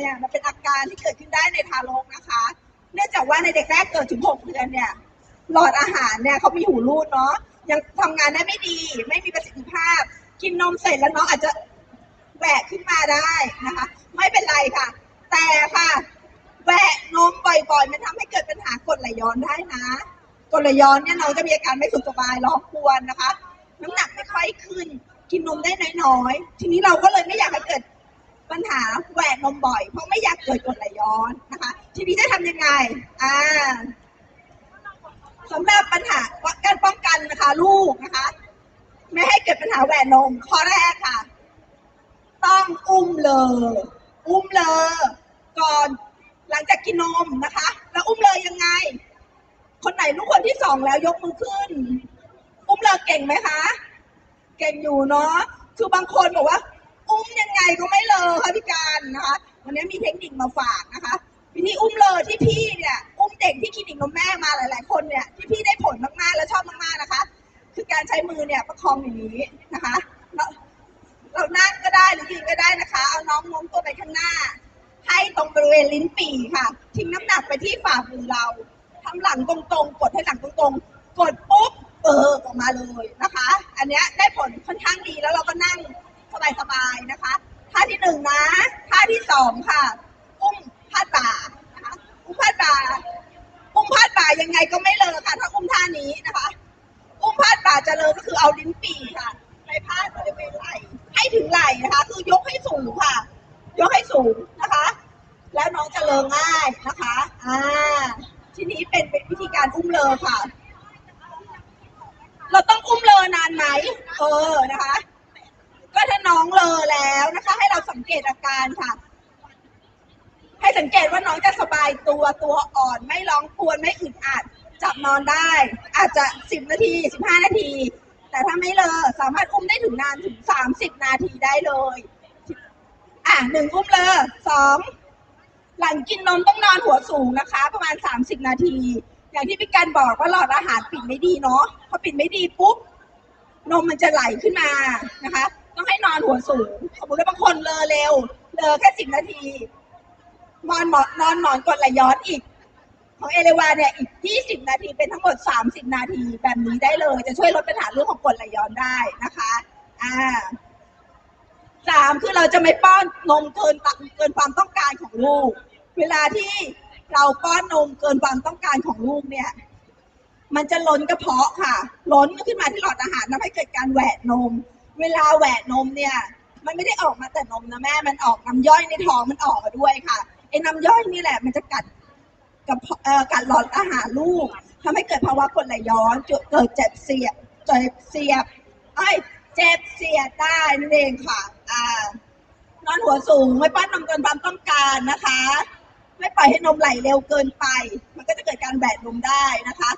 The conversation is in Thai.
เนี่ยมันเป็นอาการที่เกิดขึ้นได้ในทารกนะคะ เนื่องจากว่าในเด็กแรกเกิดถึง 6 เดือนเนี่ยหลอดอาหารเนี่ยเขามีหูรูดเนาะยังทำงานได้ไม่ดี ไม่มีประสิทธิภาพ กินนมเสร็จแล้วน้องอาจจะแหวกขึ้นมาได้นะคะ ไม่เป็นไรค่ะ แต่ค่ะแหวกนมบ่อยๆ มันทำให้เกิดปัญหากรดไหลย้อนได้นะกรดไหลย้อนเนี่ยน้องจะมีอาการไม่สุขสบายร้องครวญนะคะ น้ำหนักไม่ค่อยขึ้น กินนมได้น้อยๆ ทีนี้เราก็เลยไม่อยากให้เกิด ปัญหาแหวกนมบ่อย เพราะไม่อยากเกิดกรดไหลย้อนนะคะ ทีนี้จะทำยังไงอ่าสำหรับปัญหาการป้องกันนะคะ ลูกนะคะ ไม่ให้เกิดปัญหาแหวนนมข้อแรกค่ะ ต้องอุ้มเลยอุ้มเลยก่อนหลังจากกินนมนะคะ แล้วอุ้มเลยยังไง คนไหนลูกคนที่สองแล้วยกมือขึ้น อุ้มเลยเก่งไหมคะ เก่งอยู่เนาะคือบางคนบอกว่า ก็ไม่เลอค่ะพี่การนะคะวันนี้มีเทคนิคมาฝากนะคะวิธีอุ้มเลอที่พี่เนี่ยอุ้มเด็กที่คลินิกนมแม่มาหลาย ๆ คนเนี่ยที่พี่ได้ผลมากๆ และชอบมากๆนะคะ คือการใช้มือเนี่ยประคองอย่างนี้นะคะเราเรานั่งก็ได้หรือยืนก็ได้นะคะ เอาน้องโน้มตัวไปข้างหน้า ให้ตรงบริเวณลิ้นปี่ค่ะ ทิ้งน้ำหนักไปที่ฝ่ามือเราทำหลังตรงๆ กดให้หลังตรงๆ กดปุ๊บเปิดออกมาเลยนะคะ อันนี้ได้ผลค่อนข้างดีแล้วเราก็นั่งสบายๆนะคะ ท่าที่หนึ่งนะท่าที่สองค่ะอุ้มพาดบ่านะคะอุ้มพาดบ่าอุ้มพาดบ่ายังไงก็ไม่เลอะค่ะ ถ้าอุ้มท่านี้นะคะ อุ้มพาดบ่าเจริญก็คือเอาลิ้นปี่ค่ะไปพาดบริเวณไหล่ให้ถึงไหล่นะคะ คือยกให้สูงค่ะ ยกให้สูงนะคะ แล้วน้องจะเลงง่ายนะคะอ่าทีนี้เป็นเป็นวิธีการอุ้มเลอค่ะ เราต้องอุ้มเลอนานไหมเออนะคะ น้องเลอแล้วนะคะ ให้เราสังเกตอาการค่ะ ให้สังเกตว่าน้องจะสบายตัวตัวอ่อนไม่ร้องครวญไม่อึดอัด จับนอนได้ อาจจะสิบนาทีสิบห้านาที แต่ถ้าไม่เลอสามารถอุ้มได้ถึงนานถึงสามสิบนาทีได้เลย อะหนึ่งอุ้มเลอสองหลังกินนมต้องนอนหัวสูงนะคะ ประมาณสามสิบนาที อย่างที่พี่การบอกว่าหลอดอาหารปิดไม่ดีเนาะพอปิดไม่ดีปุ๊บนมมันจะไหลขึ้นมานะคะ ต้องให้นอนหัวสูงสมมติว่าบางคนเลอเร็ว เลอแค่สิบนาที นอนหมอนนอนหมอนกดไหลย้อนอีก ของเอเลวาเนี่ยอีก20นาทีเป็นทั้งหมด30นาทีแบบนี้ได้เลย จะช่วยลดปัญหาเรื่องของกดไหลย้อนได้นะคะ อ่าสามคือเราจะไม่ป้อนนมเกินเกินความต้องการของลูก เวลาที่เราป้อนนมเกินความต้องการของลูกเนี่ย มันจะล้นกระเพาะค่ะ ล้นขึ้นมาที่หลอดอาหารทำให้เกิดการแหวะนม เวลาแหวะนมเนี่ย มันไม่ได้ออกมาแต่นมนะแม่ มันออกน้ำย่อยในท้องมันออกมาด้วยค่ะไอ้น้ำย่อยนี่แหละ มันจะกัดกับเอ่อกัดหลอดอาหารลูกทำให้เกิดภาวะกรดไหลย้อนเกิดเจ็บเสียบเจ็บเสียบไอ้เจ็บเสียดได้นั่นเองค่ะ อ่านอนหัวสูงไม่ป้อนนมเกินความต้องการนะคะ ไม่ปล่อยให้นมไหลเร็วเกินไป มันก็จะเกิดการแบะนมได้นะคะ